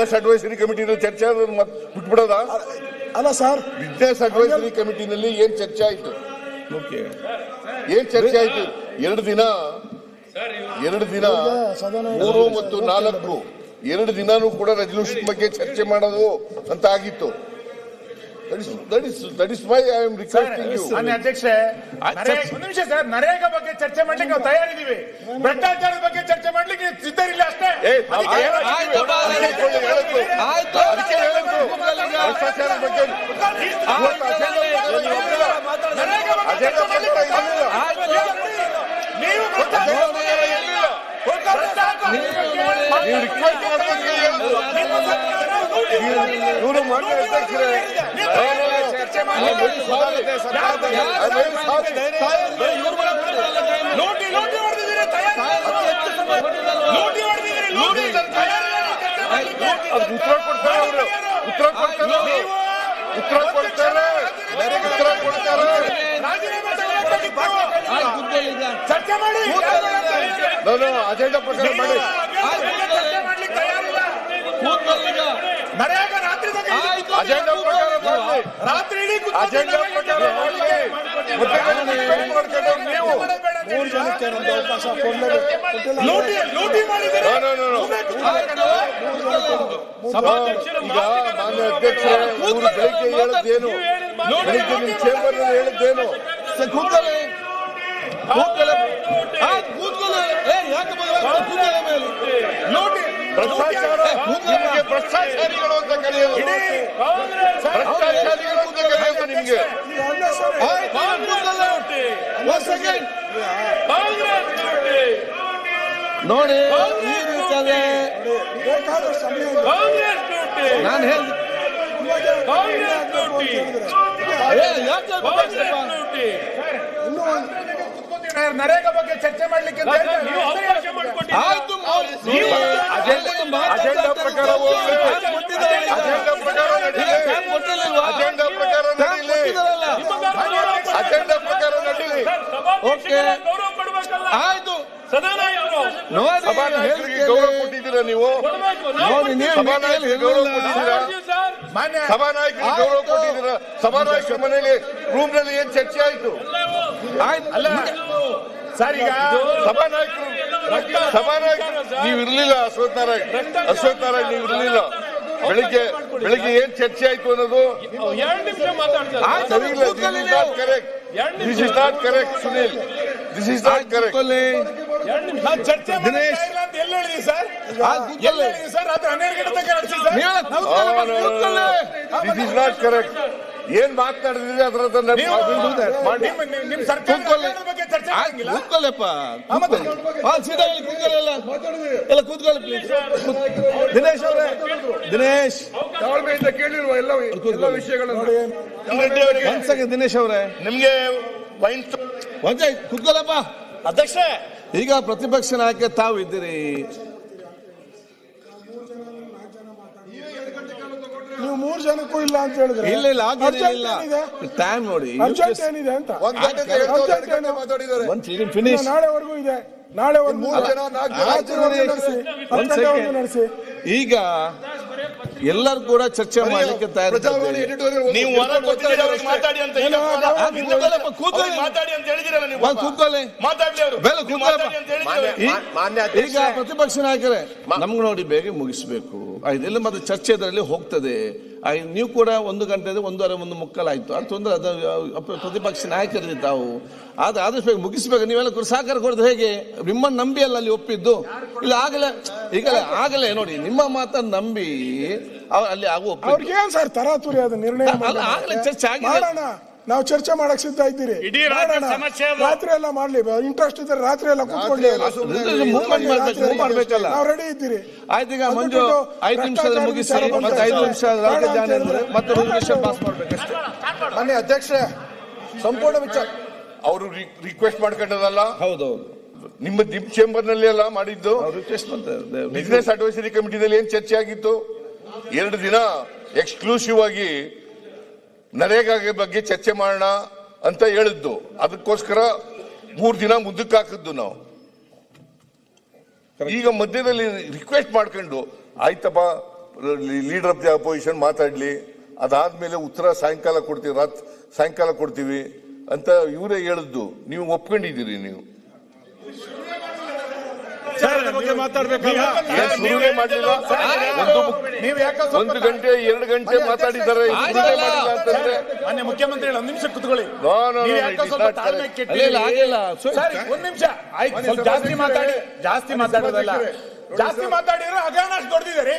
Business advisory ಕಮಿಟಿನಲ್ಲಿ ಚರ್ಚೆ ಬಿಟ್ಬಿಡೋದ? ಅಲ್ಲ sir business advisory ಕಮಿಟಿನಲ್ಲಿ ಏನ್ ಚರ್ಚೆ ಆಯ್ತು? ಓಕೆ. ಏನ್ ಚರ್ಚೆ ಆಯ್ತು? ಎರಡು ದಿನ ಎರಡು ದಿನ ಮೂರು ಮತ್ತು ನಾಲ್ಕು. ಎರಡು ದಿನಾನೂ ಕೂಡ ರೆಸಲ್ಯೂಷನ್ ಬಗ್ಗೆ ಚರ್ಚೆ ಮಾಡೋದು ಅಂತ ಆಗಿತ್ತು. ಅಧ್ಯಕ್ಷೆ ಒಂದ್ ನಿಮಿಷ ಸರ್ ನರೇಗಾ ಬಗ್ಗೆ ಚರ್ಚೆ ಮಾಡ್ಲಿಕ್ಕೆ ನಾವು ತಯಾರಿದ್ದೀವಿ ಭ್ರಷ್ಟಾಚಾರದ ಬಗ್ಗೆ ಚರ್ಚೆ ಮಾಡ್ಲಿಕ್ಕೆ ಸಿದ್ಧರಿಲ್ಲ ಅಷ್ಟೇ ನೀವು ಒಪ್ಪಿಲ್ಲ. ಇವರು ಮಾಡ್ಲಿಕ್ಕೆ ಲೂಟಿ ಲೂಟಿ ಹೊಡೆದಿದ್ದೀರಿ ಲೂಟಿ ಹೊಡೆದಿದ್ದೀರಿ ಲೂಟಿ ಚರ್ಚೆ ಮಾಡ್ಲಿಕ್ಕೆ ಅದು ಉತ್ತರ ಕೊಡ್ತಾರೆ ಅವರು ಉತ್ತರ ಕೊಡ್ತಾರೆ ಉತ್ತರ ಕೊಡ್ತಾರೆ ಉತ್ತರ ಕೊಡ್ತಾರೆ ಚರ್ಚೆ ಮಾಡಿ ಅಜೆಂಡಾ ಪ್ರಕಾರ ಮಾಡಿ ನರೇಗಾ ರಾತ್ರಿ ಬಗ್ಗೆ ಆಯ್ತು ಅಜೆಂಡಾ ಪ್ರಕಾರ ಮಾಡಿ ರಾತ್ರಿ ಇಡೀ ಕೂತ್ಕೊಂಡು ಅಜೆಂಡಾ ಪ್ರಕಾರ ಮಾಡಿ ಮತ್ತೆ ಡಿಪೆಂಡ್ ಮಾಡ್ಕೊಂಡವ್ರು ನೀವು ಮೂರು ಜನಕ್ಕೆ ನಮ್ದು ಅವಕಾಶ ಕೊಡ್ಲೇಬೇಕು ಕೊಟ್ಟಿಲ್ಲ ಲೂಟಿ ಲೂಟಿ ಮಾಡಿದ್ದೀರಿ ನೋ, ನೋ, ನೋ, ನೋ. ಈಗ ಮಾನ್ಯ ಅಧ್ಯಕ್ಷರೇ ಇವರು ಬೆಳಿಗ್ಗೆ ಹೇಳಿದ್ದೇನು ಬೆಳಿಗ್ಗೆ ನಿಮ್ ಚೇಂಬರ್ನಲ್ಲಿ ಹೇಳಿದ್ದೇನು ಸರ್, ಕೂತ್ಕೊಳ್ಳಿ ಕೂತ್ಕೊಳ್ಳಿ ಆಯ್ತು ಕೂತ್ಕೊಳ್ಳಿ ಏ ಯಾಕೆ ಬರಲ್ಲ? ಕೂತ್ಕೊಳ್ಳಿ ಮೇಲೆ ಲೂಟಿ ಭ್ರಷ್ಟಾಚಾರ ನಿಮಗೆ ಭ್ರಷ್ಟಾಚಾರಿಗಳು ಅಂತ ಕರೆಯೋದು. ಭ್ರಷ್ಟಾಚಾರಿಗಳು ಅಂತ ಕರೆಯೋದು ನಿಮಗೆ. ನೋಡಿ ಈ ಕಾಂಗ್ರೆಸ್ ಇದೆ. ನಾನು ಹೇಳಿ ನರೇಗಾ ಬಗ್ಗೆ ಚರ್ಚೆ ಮಾಡ್ಲಿಕ್ಕೆ. ಆಯ್ತು ಅಜೆಂಡಾ ಅಜೆಂಡಾ ಪ್ರಕಾರ ಅಜೆಂಡಾ ಪ್ರಕಾರ ಅಜೆಂಡಾ ಪ್ರಕಾರ ನಡೀಲಿ ಅಜೆಂಡಾ ಪ್ರಕಾರ ನಡೀಲಿ ಓಕೆ. ಆಯ್ತು. ನೋಡಿ ಸಭಾನಾಯಕರಿಗೆ ಗೌರವ ಕೊಟ್ಟಿದ್ದೀರಾ ನೀವು? ಸಭಾನಾಯಕರಿಗೆ ಗೌರವ ಕೊಟ್ಟಿದ್ದೀರಾ? ಮಾನ್ಯ ಸಭಾನಾಯಕರಿಗೆ ಗೌರವ ಕೊಟ್ಟಿದ್ದೀರಾ? ಸಭಾನಾಯಕರ ಮನೆಯಲ್ಲಿ ರೂಮ್ನಲ್ಲಿ ಏನ್ ಚರ್ಚೆ ಆಯ್ತು? ಆಯ್ತು. ಅಲ್ಲ. ಸರ್ ಈಗ ಸಭಾನಾಯಕರು ಸಭಾನಾಯಕರು ನೀವು ಇರ್ಲಿಲ್ಲ ಅಶ್ವಥ್ ನಾರಾಯಣ್ ಅಶ್ವಥ್ ನಾರಾಯಣ್ ನೀವು ಇರ್ಲಿಲ್ಲ. ಬೆಳಿಗ್ಗೆ ಬೆಳಿಗ್ಗೆ ಏನ್ ಚರ್ಚೆ ಆಯ್ತು ಅನ್ನೋದು? Correct this is not correct Sunil. This is not correct ಚರ್ಚೆ ದಿನೇಶ್. ಇಲ್ಲ ಅಂತ ಎಲ್ಲಿ ಸರ್? ಎಲ್ಲಿ ಸರ್? ರಾತ್ರಿ ಹನ್ನೆರಡು ಗಂಟೆ ತನಕ ದಿಸ್ ಇಸ್ ನಾಟ್ ಕರೆಕ್ಟ್ ಏನ್ ಮಾತಾಡಿದ್ರೆ ಅದರ ಕೂತ್ಕೊಳ್ಳಪ್ಪ ಸೀದಾ ಇಲ್ಲಿ ಎಲ್ಲ. ಕೂತ್ಕೊಳ್ಳಿ ಪ್ಲೀಸ್ ದಿನೇಶ್ ಅವರೇ. ದಿನೇಶ್. ತಾಳ್ಮೆಯಿಂದ ಕೇಳಿರುವ ಎಲ್ಲ ಎಲ್ಲ ವಿಷಯಗಳನ್ನು. ದಿನೇಶ್ ಅವರೇ. ನಿಮ್ಗೆ ವೈನ್ ಒಂದ್ ಕೂತ್ಕೊಳ್ಳಪ್ಪ. ಅಧ್ಯಕ್ಷ ಈಗ ಪ್ರತಿಪಕ್ಷ ನಾಯಕ ತಾವು ಇದ್ದೀರಿ. ಮೂರು ಜನಕ್ಕೂ ಇಲ್ಲ ಅಂತ ಹೇಳಿದ್ರೆ ಇಲ್ಲ ಇಲ್ಲ ಏನಿದೆ? ಟೈಮ್ ನೋಡಿ ಅರ್ಜೆಂಟ್ ಏನಿದೆ ಅಂತ? ಒಂದ್ ಗಂಟೆ ಎರಡು ಗಂಟೆ ಮಾತಾಡಿದ್ದಾರೆ. ಒಂದ್ ಫಿನಿಶ್ ನಾಳೆವರೆಗೂ ಇದೆ. ನಾಳೆವರೆಗೂ ಮೂರು ಜನ ನಾಲ್ಕು ಜನ ರಾತ್ರಿವರೆಗೂ ನಡೆಸಿ ಹತ್ತು ಗಂಟೆವರೆಗೂ ನಡೆಸಿ. ಈಗ ಎಲ್ಲರೂ ಕೂಡ ಚರ್ಚೆ ಮಾಡಲಿಕ್ಕೆ ಪ್ರಜಾವಾಣಿ ತಯಾರಿದ್ದಾರೆ. editorial ನೀವು ಹೊರ ಕೊಟ್ಟಿದ್ದೀರಿ ಅವ್ರಿಗೆ ಮಾತಾಡಿ ಅಂತ ಈಗ ಆ, ಕೂತ್ಕೊಳ್ಳಪ್ಪ, ಕೂತ್ಕೊಳ್ಳಿ ಅವ್ರಿಗೆ ಮಾತಾಡಿ ಅಂತ ಹೇಳಿದಿರಲ್ಲ ನೀವು? ಒಂದ್ ಕೂತ್ಕೊಳ್ಳಿ. ಮಾತಾಡ್ಲಿ ಅವರು. ಬೆಲ್ಲ ನೀವು ಕೂತ್ಕೊಳ್ಳಪ್ಪ. ಮಾತಾಡಿ ಅಂತ ಹೇಳಿದಿರಲ್ಲ ಈ- ಈಗ ಪ್ರತಿಪಕ್ಷ ನಾಯಕರೇ ನಮ್ಗೆ ನೋಡಿ ಬೇಗ ಮುಗಿಸ್ಬೇಕು. ಇದೆಲ್ಲ ಮತ್ತೆ ಚರ್ಚೆ ಇದರಲ್ಲಿ ಹೋಗ್ತದೆ. ನೀವು ಕೂಡ ಒಂದು ಗಂಟೆ ಒಂದೂವರೆ ಒಂದು ಮುಕ್ಕಲಾಯಿತು. ಅದು ತೊಂದರೆ ಅದು ಪ್ರತಿಪಕ್ಷ ನಾಯಕರಿದೆ ತಾವು. ಆದ್ರೆ ಆದಷ್ಟು ಬೇಗ ಮುಗಿಸ್ಬೇಕು. ನೀವೆಲ್ಲ ಕೂಡ ಸಹಕಾರ ಕೊಡೋದು ಹೇಗೆ? ನಿಮ್ಮನ್ನು ನಂಬಿ ಅಲ್ಲ ಅಲ್ಲಿ ಒಪ್ಪಿದ್ದು? ಇಲ್ಲ ಆಗಲೇ ಈಗಲೇ ಆಗಲೇ ನೋಡಿ ನಿಮ್ಮ ಮಾತನ್ನು ನಂಬಿ ಅಲ್ಲಿ ಆಗುವ ಒಪ್ಪಿದ್ದು. ಅವ್ರಿಗೆ ಏನ್ ಸರ್ ತರಾತುರಿ ಅದು ನಿರ್ಣಯ. ಆಗ್ಲೇ ಚರ್ಚೆ ಆಗಿದೆ. ನಾವು ಚರ್ಚೆ ಮಾಡಕ್ ಸಿದ್ಧ ಇದ್ದೀರಿ. ಇಡೀ ರಾಜ್ಯದ ಮಾಡೋಣ. ಸಮಸ್ಯೆ ಅದು. ರಾತ್ರಿ ಎಲ್ಲ ಮಾಡ್ಲಿ. ಇಂಟ್ರೆಸ್ಟ್ ಇದ್ರೆ ರಾತ್ರಿ ಎಲ್ಲ ಕೂತ್ಕೊಳ್ಳಿ. ಮೂವ್ಮೆಂಟ್ ಮಾಡ್ಬೇಕು ಮೂವ್ ಮಾಡ್ಬೇಕಲ್ಲ ನಾವು ರೆಡಿ ಇದ್ದೀರಿ. ಆಯ್ತು ಈಗ ಮಂಜು ಐದು ನಿಮಿಷದಲ್ಲಿ ಮುಗಿಸಿ. ಮತ್ತೆ ಐದು ನಿಮಿಷ ರಾಜ್ಯ ಅಧ್ಯಕ್ಷ ಅಂದ್ರೆ ಮತ್ತೆ ರೆಸಲ್ಯೂಷನ್ ಪಾಸ್ ಮಾಡ್ಬೇಕಷ್ಟೇ ಮಾನ್ಯ ಅಧ್ಯಕ್ಷರೇ ಸಂಪೂರ್ಣ ವಿಚಾರ. ಅವರು ರಿಕ್ವೆಸ್ಟ್ ಮಾಡ್ಕೊಂಡದಲ್ಲ? ಹೌದೌದು ನಿಮ್ಮ ದಿಪ್ ಚೇಂಬರ್ನಲ್ಲಿ ಎಲ್ಲ ಮಾಡಿದ್ದು? ಬಿಸ್ನೆಸ್ ರಿಕ್ವೆಸ್ಟ್ ಮಾಡ್ತಾರೆ ಬಿಸಿನೆಸ್ ಅಡ್ವೈಸರಿ ಕಮಿಟಿನಲ್ಲಿ ಏನ್ ಚರ್ಚೆ ಆಗಿತ್ತು? ಎರಡು ದಿನ ಎಕ್ಸ್ಕ್ಲೂಸಿವ್ ಆಗಿ ನರೇಗಾ ಬಗ್ಗೆ ಚರ್ಚೆ ಮಾಡೋಣ ಅಂತ ಹೇಳಿದ್ದು. ಅದಕ್ಕೋಸ್ಕರ ಮೂರು ದಿನ ಮುಂದಕ್ಕೆ ಹಾಕಿದ್ದು ನಾವು. ಈಗ ಮಧ್ಯದಲ್ಲಿ ರಿಕ್ವೆಸ್ಟ್ ಮಾಡ್ಕೊಂಡು ಆಯ್ತಪ್ಪ ಲೀಡರ್ ಆಫ್ ದಿ ಅಪೋಸಿಷನ್ ಮಾತಾಡ್ಲಿ. ಅದಾದ್ಮೇಲೆ ಉತ್ತರ ಸಾಯಂಕಾಲ ಕೊಡ್ತೀವಿ ರಾತ್ ಸಾಯಂಕಾಲ ಕೊಡ್ತೀವಿ ಅಂತ ಇವರೇ ಹೇಳಿದ್ದು. ನೀವು ಒಪ್ಕೊಂಡಿದ್ದೀರಿ ನೀವು. ಏನ್ ಮಾತಾಡ್ಬೇಕಲ್ಲ ಮಾಡ್ಲಿಲ್ಲ ಒಂದು ನೀವು ಯಾಕೆ ಸ್ವಲ್ಪ ಒಂದು ಗಂಟೆ ಎರಡು ಗಂಟೆ ಮಾತಾಡಿದ್ದಾರೆ. ಮಾಡಿಲ್ಲ ಮಾನ್ಯ ಮುಖ್ಯಮಂತ್ರಿಗಳು ಒಂದ್ ನಿಮಿಷ ಕುತ್ಕೊಳ್ಳಿ. ಒಂದ್ ನಿಮಿಷ. ಜಾಸ್ತಿ ಮಾತಾಡಿ ಜಾಸ್ತಿ ಮಾತಾಡೋದಲ್ಲ. ಜಾಸ್ತಿ ಮಾತಾಡಿದ್ರೆ ಹಗರಣ ಅಷ್ಟು ದೊಡ್ಡದಿದೆ ರೀ.